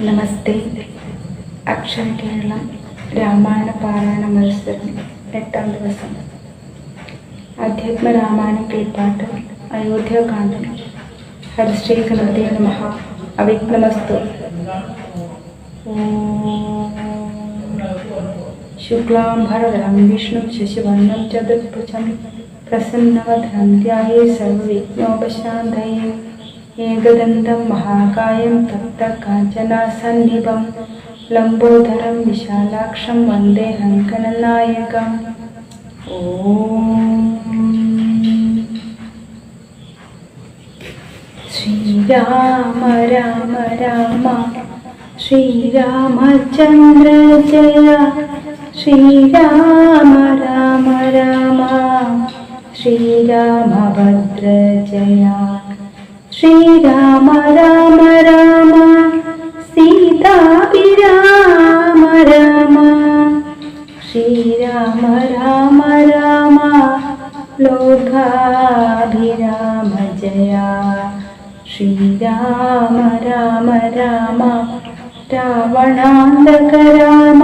నమస్తే. అక్షర కేరళ రామాయణ పారాయణ మత్సరం ఎట్టాం దివసం ఆధ్యాత్మ రామాయణ కీర్పాట అయోధ్యాకాండం హరిశ్రీ కలదే నమ. అవిఘ్నమస్తు. శుక్లాంబరధరం విష్ణు శశివర్ణం చతుర్భుజం ప్రసన్నవధరం సర్వ సర్వవిఘ్నోపశాంతయే. ഏകദന്തം മഹാകായം തപ്തകാഞ്ചനാസന്നിഭം ലംബോധരം വിശാലാക്ഷം വന്ദേ ഓ. ശ്രീരാമ രാമ രാമ. ശ്രീരാമചന്ദ്ര ജയ. ശ്രീരാമ രാമ രാമ. ശ്രീരാമഭദ്ര ജയ. ശ്രീരാമ രാമ രാമ സീതാഭിരാമ രാമ ശ്രീരാമ രാമ രാമ ലോകാഭിരാമ ജയ ശ്രീരാമ രാമ രാമ രാവണാന്തക രാമ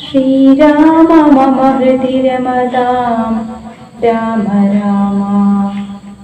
ശ്രീരാമ മമ രമതാം രാമ രാമ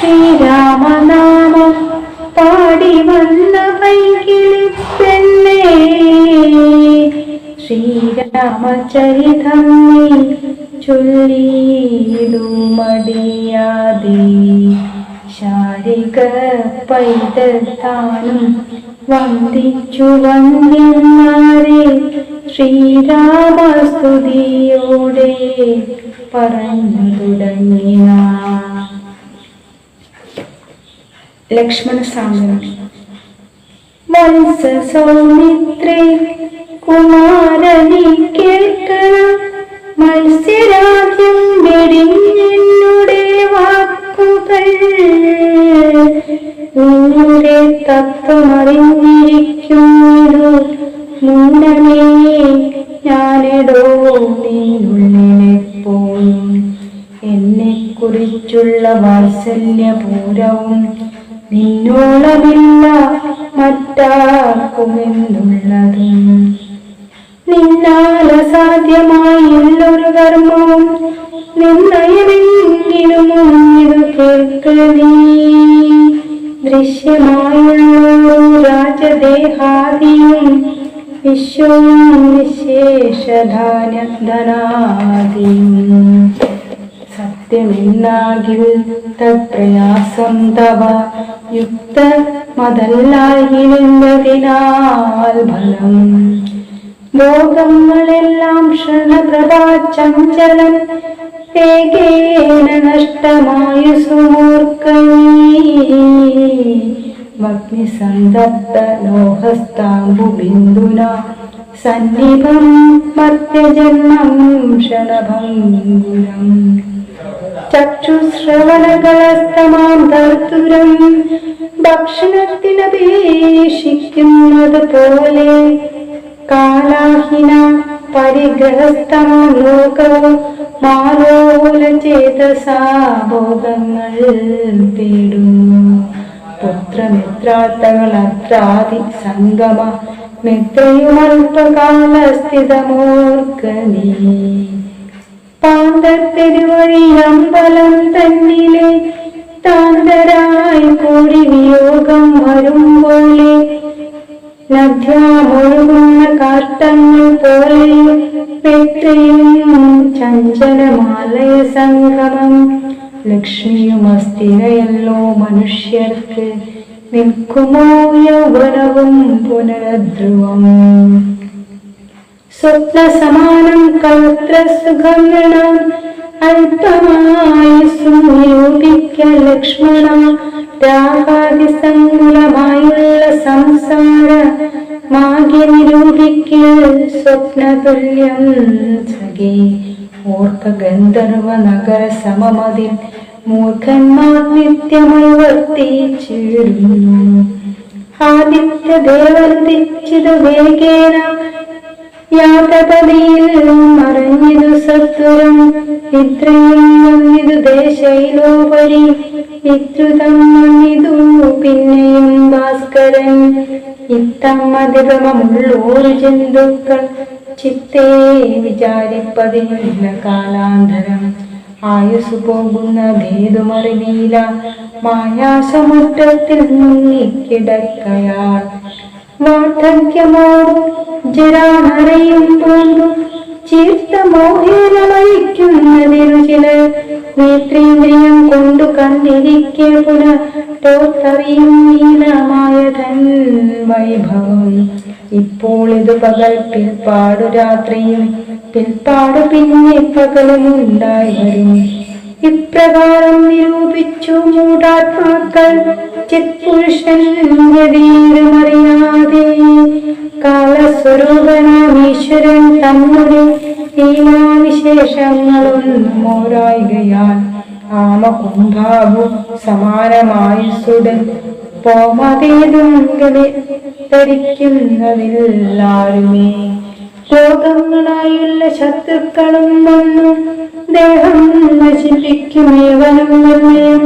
ശ്രീരാമനാമം പാടി വന്ന പൈകിളി പെണ്ണേ ശ്രീരാമചരിതം നീ ചൊല്ലിടുമടിയാതെ ശാരിക പൈതത്താനും വന്ദിച്ചു വന്ദിമാരെ ശ്രീരാമസ്തുതിയോടെ പറഞ്ഞു തുടങ്ങിയ ലക്ഷ്മണ സാമനം വത്സ സൗമിത്രേ കുമാരനി കേൾക്കണം. മത്സ്യരാജ്യം വെടിഞ്ഞെന്നുടെ വാക്കുകൾ. നിങ്ങളുടെ തത്വമറിഞ്ഞിരിക്കുന്നു മുന്നമേ ഞാനിടോ നിന്നുള്ളിലെപ്പോഴും എന്നെ കുറിച്ചുള്ള വാത്സല്യപൂരവും നിന്നോളമില്ല മറ്റാർക്കുമെന്നുള്ളതും നിന്നാൽ എല്ലൊരു കർമ്മവും. നിന്നയമെങ്കിലും ഇത് കേൾക്കണേ ദൃശ്യമായുള്ളൊരു രാജദേഹാദിയും വിശ്വവും നിശേഷധാന്യധനാദിയും സത്യമെന്നാകിൽ തത്പ്രയാസം തവ യുക്ത മതല്ലായിരുന്നതിനാൽ ഫലം. ഭോഗങ്ങളെല്ലാം ക്ഷണപ്രഭാചഞ്ചലം ഏകേന നഷ്ടമായു നഷ്ടമായ ഭഗ്നിസന്തപ്ത ലോഹസ്താംബു ബിന്ദുന സന്നിഭം മർത്യജന്മം ക്ഷണഭംഗുരം ചക്ഷുശ്രവണകളസ്തമാം ധർത്തുരം ഭക്ഷണത്തിനപേക്ഷിക്കുന്നത് പോലെ കാലാഹിന പരിഗ്രഹസ്തമാം ലോകവും മാലോല ചേതസാഭോഗങ്ങൾ തേടുന്നു. പുത്രമിത്രാത്തകളത്രാതി സംഗമ മിത്രയുമൽപകാല സ്ഥിതമോർക്കനീ പാന്തത്തിരുവഴി അമ്പലം തന്നിലെ താന്തരായി കൂടി വിയോഗം വരും പോലെ. ലഭ്യമൊഴുകുന്ന കാഷ്ടങ്ങൾ പോലെ ചഞ്ചലമാലയ സംഗമം. ലക്ഷ്മിയും അസ്ഥിരയല്ലോ മനുഷ്യർക്ക് നിൽക്കുമോ യൗവനവും പുനരധ്രുവം സ്വപ്ന സമാനം സുഖം വേണം അല്പമായി നിരൂപിക്ക ലക്ഷ്മണ രാഗാതിസങ്കുലമായുള്ള സംസാര മാകെ നിരൂപിക്ക സ്വപ്നതുല്യം സഖി. ഓർക്ക ഗന്ധർവ നഗര സമമതിൽ മൂർഖന്മാർ നിത്യമായി വർത്തിച്ചിടുന്നു ആദിത്യ ദേവരുദിച്ചിത് വേഗേന യാതപതിയിൽ മറഞ്ഞിതു സത്വരം ഇത്രയും വന്നിതു ദേശയിലോപരി വിദ്രുതം വന്നിതു പിന്നെയും ഭാസ്കരൻ ഇത്തമ്മതിരമമുള്ളോരു ജന്തുക്കൾ ചിത്തേ വിചാരിപ്പതിനുള്ള കാലാന്തരം ആയുസ് പോകുന്ന ഭേദമറിവീല മായാസമുദ്രത്തിൽ മുങ്ങിക്കിടക്കയാൾ വാർദ്ധക്യമോടും ജരാഹരയും തോന്നു. ചീർത്ത മോഹേനമയിക്കുന്നതിരു ചില നേത്രേന്ദ്രിയം കൊണ്ടു കണ്ടിരിക്കെ പുനരോത്തറിയും നീലമായ തൻ വൈഭവം. ഇപ്പോൾ ഇത് പകൽ പിൽപ്പാടു രാത്രിയും പിൽപ്പാട് പിന്നെ പകലും ഉണ്ടായി വരും. ഇപ്രകാരം നിരൂപിച്ചു മൂടാത്മാക്കൾ ചിത്പുരുഷൻ ഗതീരമറിയാതെ കാലസ്വരൂപനാം ഈശ്വരൻ തമ്മുടെ ലീലാവിശേഷങ്ങളൊന്നും ഓരായികയാൽ സമാനമായി സുതൻ പോമതേതും ധരിക്കുന്നതില്ലാരുമേ. രോഗങ്ങളായുള്ള ശത്രുക്കളും വന്നു. ദേഹം നിർണയം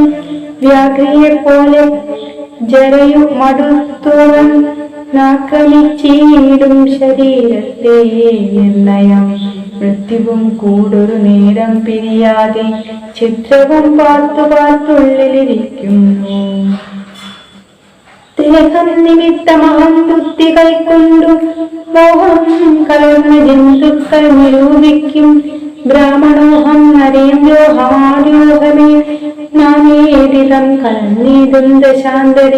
വ്യാഘ്രിയെ പോലെ ജരയു മടുത്തോളം നാക്രമിച്ചീടും ശരീരത്തെ നിർണയം. മൃത്യുവും കൂടൊരു നേരം പിരിയാതെ ചിത്രവും പാർത്തു പാർത്തുള്ളിലിരിക്കുന്നു. ദേഹം നിമിത്തമഹം ബുദ്ധി കൈക്കൊണ്ടു മോഹം കലർന്ന ജന്തുക്കൾ നിരൂപിക്കും. ബ്രാഹ്മണോഹം നാനേതിതം കലർന്നീതും ദശാന്തരി